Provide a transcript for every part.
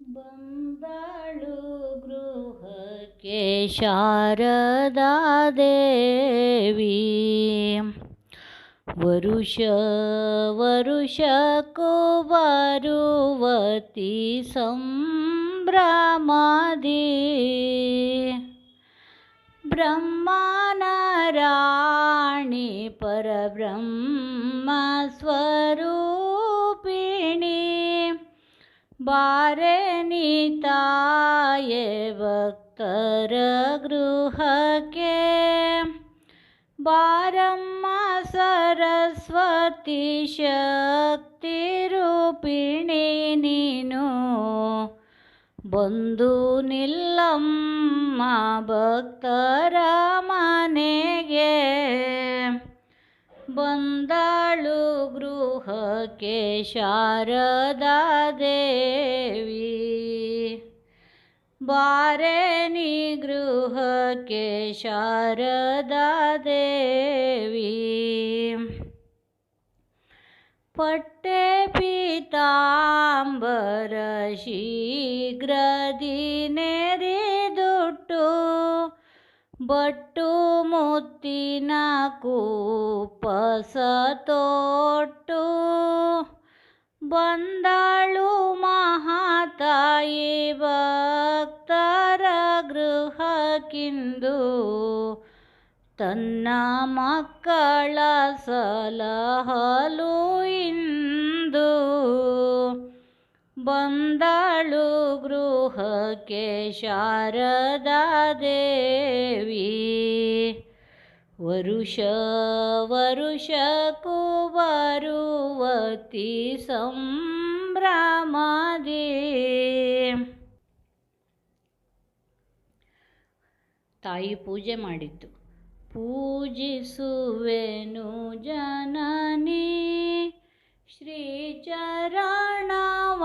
बन्दाळुगृहके शारदा देवी वरुष वरुष कुवरुवती सम्भ्रमादि ब्रह्मानराणि परब्रह्मस्वरूपिणी ಬಾರೆ ನೀತಾಯೆ ಭಕ್ತರ ಗೃಹಕ್ಕೆ. ಬಾರಮ್ಮ ಸರಸ್ವತಿ ಶಕ್ತಿ ರೂಪಿಣಿ ನೀನು. ಬಂದು ನಿಲ್ಲಮ್ಮ ಭಕ್ತರ ಮನೆಗೆ. ಬಂದಳು ಗೃಹಕ್ಕೆ ಶಾರದಾ ದೇವಿ ಬಾರೆ ನೀ ಗೃಹಕ್ಕೆ ಶಾರದಾ ದೇವಿ ಪಟ್ಟೆ ಪೀತಾಂಬರ ಶೀಘ್ರದಿ ನೆರೆದುಟ್ಟು ಬಟ್ಟು ಮುತ್ತಿನ ಕೂಪಸತೋಟ್ಟು ಬಂದಾಳು ಬಂದಳು ಮಹಾತಾಯಿ ಭಕ್ತರ ಗೃಹಕ್ಕಿಂದು. ತನ್ನ ಮಕ್ಕಳ ಸಲಹಲು ಇಂದು ಬಂದಳು ಗೃಹಕ್ಕೆ ಶಾರದಾ ದೇವಿ ವರುಷ ವರುಷಕ್ಕೂ ಬರುವತಿ ಸಂಭ್ರಮದಿ. ತಾಯಿ ಪೂಜೆ ಮಾಡಿದ್ದು. ಪೂಜಿಸುವೆನು ಜನನಿ. ಶ್ರೀಚರಣವ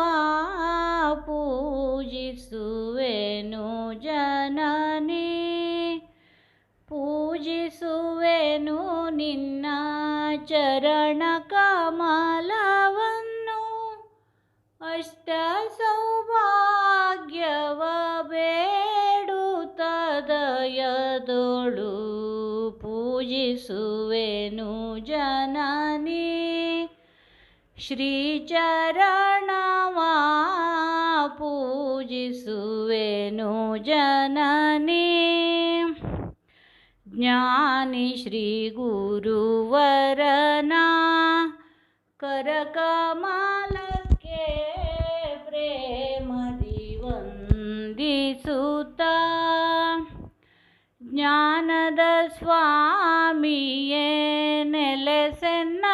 ಪೂಜಿಸುವೆನು ಜನನಿ. ಪೂಜಿಸುವೆನು ನಿನ್ನ ಚರಣ ಕಮಲವನ್ನು. ಅಷ್ಟ ಸೌಭಾಗ್ಯವ ಬೇಡುತ್ತದಯದೊಳು ಪೂಜಿಸುವೆನು ಶ್ರೀಚರಣವ ಪೂಜಿಸುವೆನು ಜನನಿ. ಜ್ಞಾನಿ ಶ್ರೀ ಗುರುವರನ ಕರಕಮಾಲಕ್ಕೆ ಪ್ರೇಮದಿ ವಂದಿಸುತ್ತ ಜ್ಞಾನದ ಸ್ವಾಮಿಯೇ ನೆಲೆಸೆನ್ನ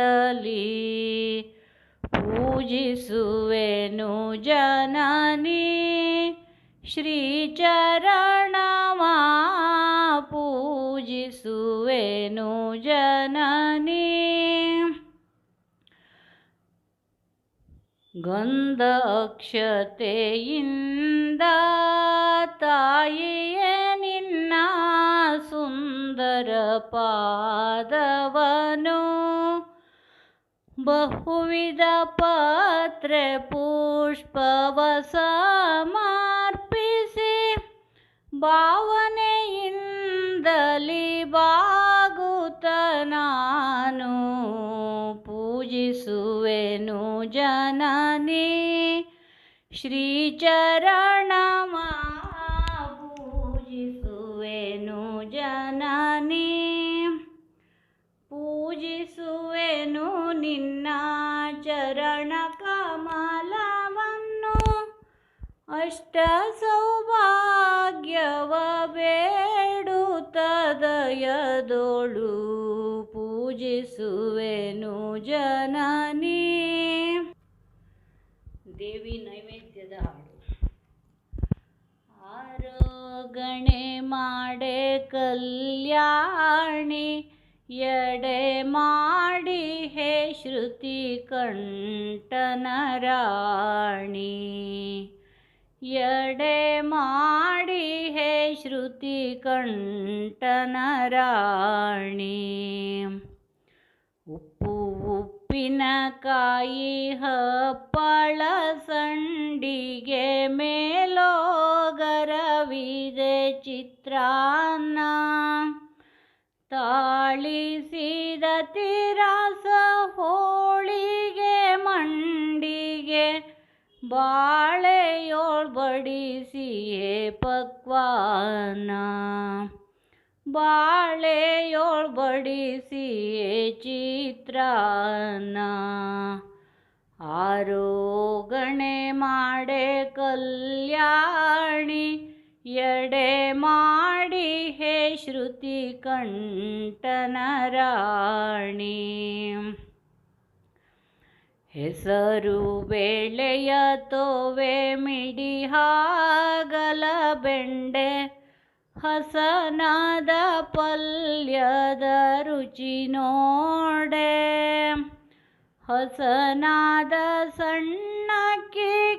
ಪರಿಯಿಂದಲಿ ಪೂಜಿಸುವೆನು ಜನನಿ. ಶ್ರೀಚರಣವ ಪೂಜಿಸುವೆನು ಜನನಿ. ಗಂಧ ಅಕ್ಷತೆಯಿಂದ ತಾಯಿಯೇ ನಿನ್ನ ಸುಂದರ ಪಾದವನು. ಪತ್ರೆ ಪುಷ್ಪವ ಸಮರ್ಪಿಸಿ ಭಾವನೆಯಿಂದಲಿ ಬಾಗುತ್ತ ನಾನು ಪೂಜಿಸುವೆನು ಜನನಿ ಶ್ರೀಚರಣವ ಪೂಜಿಸುವೆನು ಜನನಿ ದೇವಿ ನೈವೇದ್ಯದ ಹಾಡು ಆರೋಗಣೆ ಮಾಡೆ ಕಲ್ಯಾಣಿ ಎಡೆ ಮಾಡಿ ಹೇ ಶ್ರುತಿ ಕಂಠನ ರಾಣಿ ಎಡೆ ಮಾಡಿ ಹೇ ಶ್ರುತಿ ಕಂಠನ ರಾಣಿ ಉಪ್ಪು ಉಪ್ಪಿನಕಾಯಿ ಹಪ್ಪಳ ಸಂಡಿಗೆ ಮೇಲೋಗರವಿದೆ ಚಿತ್ರಾನ್ನ. ತಾಳಿಸಿದ ತಿರಾಸ ಹೋಳಿಗೆ ಮಂಡಿಗೆ ಬಾಳೆಯೋಳ್ ಬಡಿಸಿಯೇ ಪಕ್ವಾನ. ಬಾಳೆಯೋಳ್ ಬಡಿಸಿ ಚಿತ್ರನ ಆರೋಗಣೆ ಮಾಡೆ ಕಲ್ಯಾಣಿ ಎಡೆ ಮಾಡಿ ಹೇ ಶ್ರುತಿ ಕಂಠನ ರಾಣಿ. ಹೆಸರು ಬೇಳೆಯ ತೋವೆ ಮಿಡಿ ಹಾಗಲ ಬೆಂಡೆ ಹಸನಾದ ಪಲ್ಯದ ರುಚಿ ನೋಡೆ. ಹಸನಾದ ಸಣ್ಣಕ್ಕಿ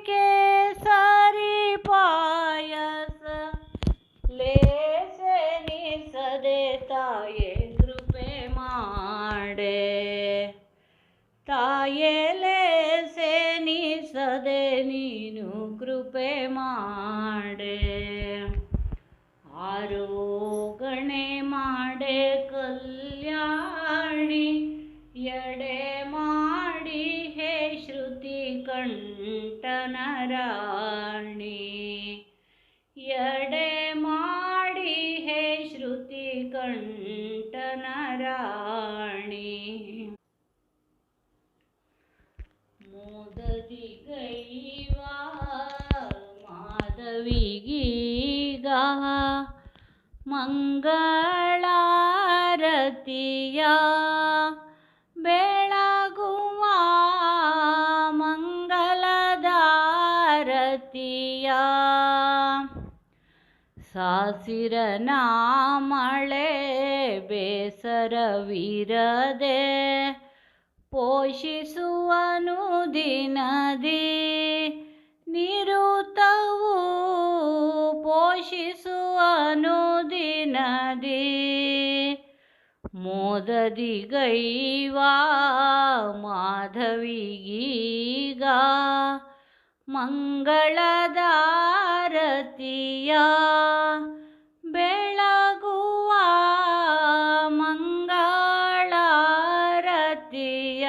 ಕಂಠನ ರಾಣಿ ಎಡೆ ಮಾಡಿ ಹೇ ಶ್ರುತಿ ಕಂಠನ ರಾಣಿ ಮೋದದಿ ಗೈವಾ ಮಾಧವಿಗೀಗ ಮಂಗಳಾರತಿಯ ಮಂಗಲದಾರತಿಯ ಸಾಸಿರನ ಮಳೆ ಬೇಸರವಿರದೆ ಪೋಷಿಸುವನು ದಿನದಿ ನಿರುತವು ಪೋಷಿಸುವನು ದಿನದಿ ಮೋದದಿ ಗೈವಾ ಮಾಧವಿಗೀಗ ಮಂಗಳದಾರತಿಯ ಬೆಳಗುವ ಮಂಗಳಾರತಿಯ.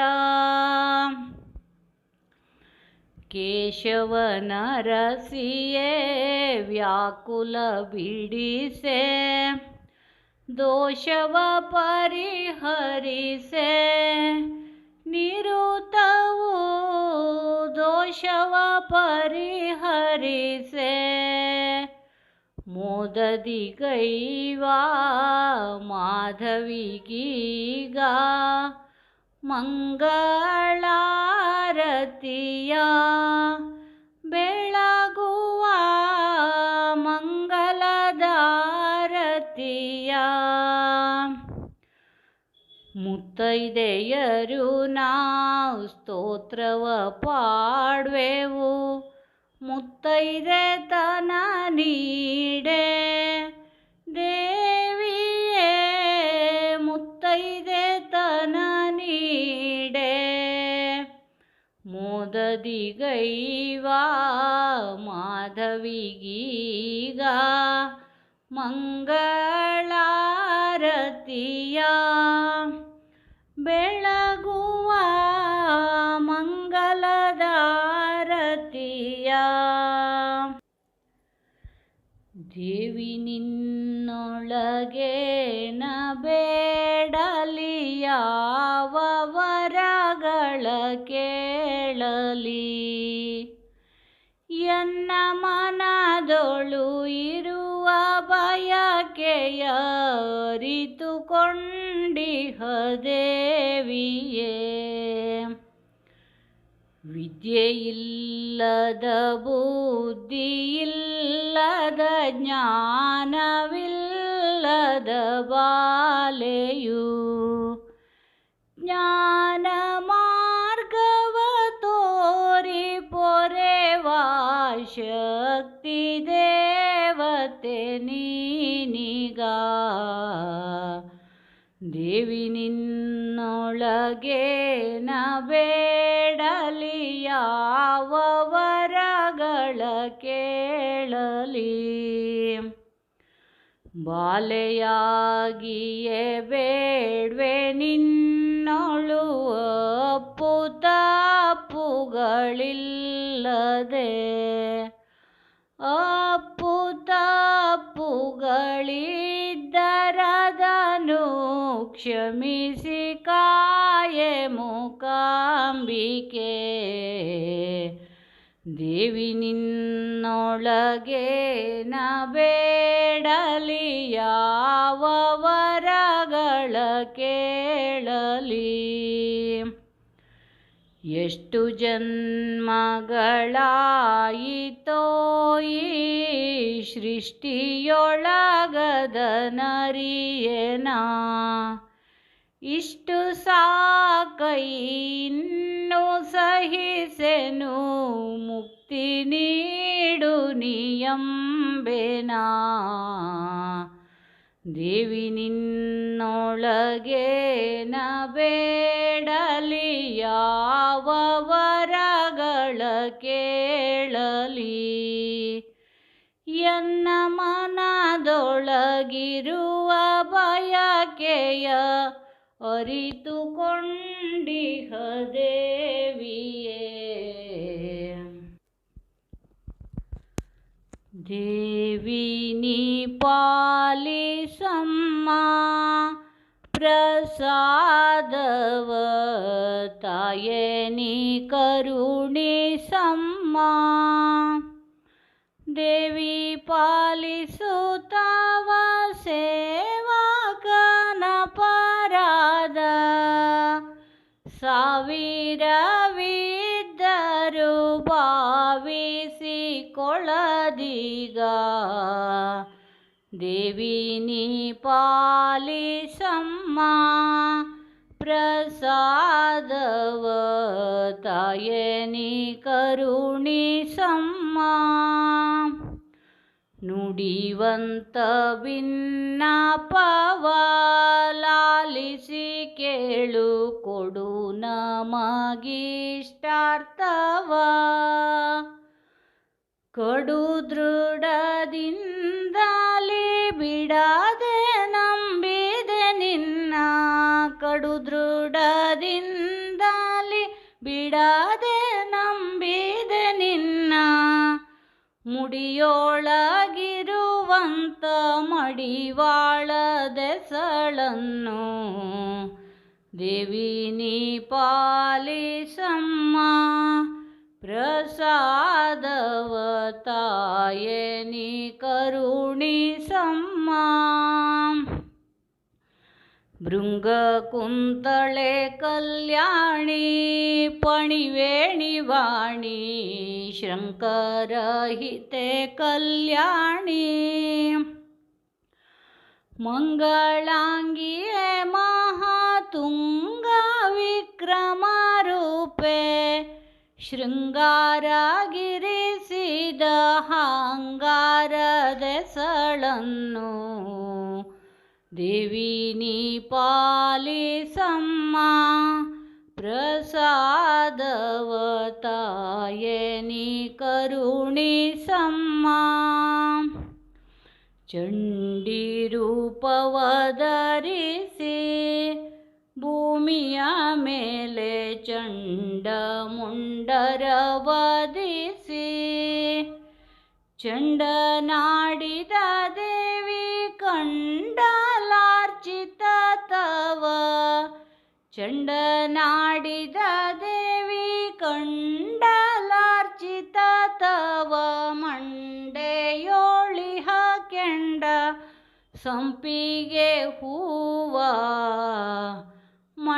ಕೇಶವನ ರಸಿಯೇ ವ್ಯಾಕುಲ ಬಿಡಿಸೆ ದೋಷವ ಪರಿಹರಿಸೆ शव परिहरि से। मोददि गैवा माधवी गीगा मङ्गलारतिया ಮುತ್ತೈದೆಯರು ನಾವು ಸ್ತೋತ್ರವ ಪಾಡುವೆವು. ಮುತ್ತೈದೆತನ ನೀಡೆ ದೇವಿಯೇ ಮುತ್ತೈದೆತನ ನೀಡೆ. ಮೋದದಿ ಗೈವಾ ಮಾಧವಿಗೀಗ ಮಂಗಳಾರತಿಯ ಬೆಳಗುವ ಮಂಗಲದಾರತಿಯ ದೇವಿ ನಿನ್ನೊಳಗೆ ಬೇಡಲಿ ಯಾವ ವರಗಳ ಕೇಳಲಿ. ಅರಿತುಕೊಂಡಿಹ ದೇವಿಯೇ ವಿದ್ಯೆಯಿಲ್ಲದ ಬುದ್ಧಿಯಿಲ್ಲದ ಜ್ಞಾನವಿಲ್ಲದ ಬಾಲೆಯು ಜ್ಞಾನ ಮಾರ್ಗವ ತೋರಿ ಪೊರೆವ ಶಕ್ತಿಯ ದೇವತೆ ನೀನೀಗ ದೇವಿ ನಿನ್ನೊಳಗೆ ಬೇಡಲಿ ಯಾವ ವರಗಳ ಕೇಳಲಿ? ಬಾಲೆಯಾಗಿಯೇ ಬೇಡ್ವೆ ನಿನ್ನೊಳು ಅಪ್ಪುತಾಪುಗಳಿಲ್ಲದೆ ಅಪ್ಪು ತಪ್ಪುಗಳಿದ್ದರದನು ಕ್ಷಮಿಸಿ ಕಾಯೆ ಮೂಕಾಂಬಿಕೆ. ದೇವಿ ನಿನ್ನೊಳಗೆ ನಬೇಡಲಿ ಬೇಡಲಿ ಯಾವ ವರಗಳ ಕೇಳಲಿ. ಎಷ್ಟು ಜನ್ಮಗಳಾಯಿತೋ ಈ ಸೃಷ್ಟಿಯೊಳಗದ ನರಿಯೇನ ಇಷ್ಟು ಸಾಕೈನ್ನು ಸಹಿಸೆನು, ಮುಕ್ತಿ ನೀಡು ನಿಯಂಬೆನಾ. ದೇವಿ ನಿನ್ನೊಳಗೆ ಬೇಡಲಿ ಯಾವ ವರಗಳ ಕೇಳಲಿ. ಎನ್ನ ಮನದೊಳಗಿರುವ ಬಯಕೆಯ ಅರಿತುಕೊಂಡಿಹ ದೇವಿಯೇ ದೇವಿ ನೀ ಪಾಲಿಸಮ್ಮ ಪ್ರಸಾದವ ತಾಯೇ ನೀ ಕರುಣಿಸಮ್ಮ. ದೇವಿ ಪಾಲಿಸುತ್ತವ ಸಾವಿರವಿದ್ದರು ಭಾವಿಸಿಕೊಳ್ಳದೀಗ. ನೀ ಪಾಲಿಸಮ್ಮ ಪ್ರಸಾದವ ತಾಯೇ ನೀ ಕರುಣಿಸಮ್ಮ. ನುಡಿವಂತ ಭಿನ್ನಪವ ಲಾಲಿಸಿ ಕೇಳು ಕೊಡು ನಮಗಿಷ್ಟಾರ್ಥವ. ಕೊಡು ದೃಢದಿಂದಲೇ ಬಿಡದೆ ನಂಬಿದೆ ನಿನ್ನ. ಕಡು ದೃಢದಿಂದಲೇ ಬಿಡದೆ ನಂಬಿದೆ ನಿನ್ನ. ಮುಡಿಯೊಳಗಿರುವಂತ ಮಡಿವಾಳದೆಸಳನ್ನು ದೇವಿ ನೀ ಪಾಲಿಸಮ್ಮ ಪ್ರಸಾದವ ತಾಯೇ ನೀ ಕರುಣಿಸಮ್ಮ ಭೃಂಗ ಕುಂತಳೆ ಕಲ್ಯಾಣಿ ಪಣಿವೇಣಿ ವಾಣಿ ಶಂಕರಹಿತೆ ಕಲ್ಯಾಣಿ ಮಂಗಳಾಂಗಿಯೇ ಮಹಾತುಂಗ ವಿಕ್ರಮ ರೂಪೆ ಶೃಂಗಾರಗಿರಿಸಿದ ಹಾಂಗಾರದೆಸಳನ್ನು ದೇವಿ ನೀ ಪಾಲಿಸಮ್ಮ ಪ್ರಸಾದವ ತಾಯೇ ನೀ ಭೂಮಿಯ ಮೇಲೆ ಚಂಡ ಮುಂಡರ ಚಂಡ ನಾಡಿದ ದೇವಿ ಕಂಡಲಾರ್ಚಿತ ತವ ಚಂಡನಾಡಿದ ದೇವಿ ಕಂಡಲಾರ್ಚಿತ ತವ ಮಂಡೆಯೋಳಿಹ ಕೆಂಡ ಸಂಪಿಗೆ ಹೂವ.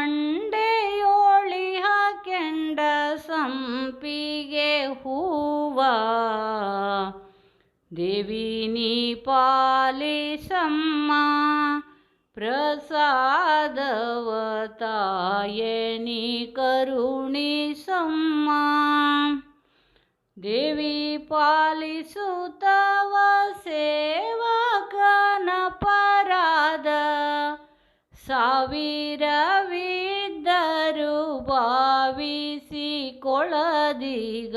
ಬಂಡೆಯೋಳಿಹ ಕೆಂಡ ಸಂಪಿಗೆ ಹೂವ. ದೇವಿನಿ ಪಾಲಿಸಮ್ಮ ಪ್ರಸಾದವ ಕರುಣಿ ಕರುಣಿಸಮ್ಮ. ದೇವಿ ಪಾಲಿಸುತ್ತವ ಸೇವಕನ ಪರಾದ ಸಾವಿರವಿ ಸಾವಿರವಿದ್ದರು ಭಾವಿಸಿಕೊಳ್ಳದೀಗ.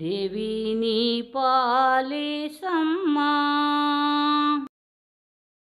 ದೇವಿ ನೀ ಪಾಲಿಸಮ್ಮ.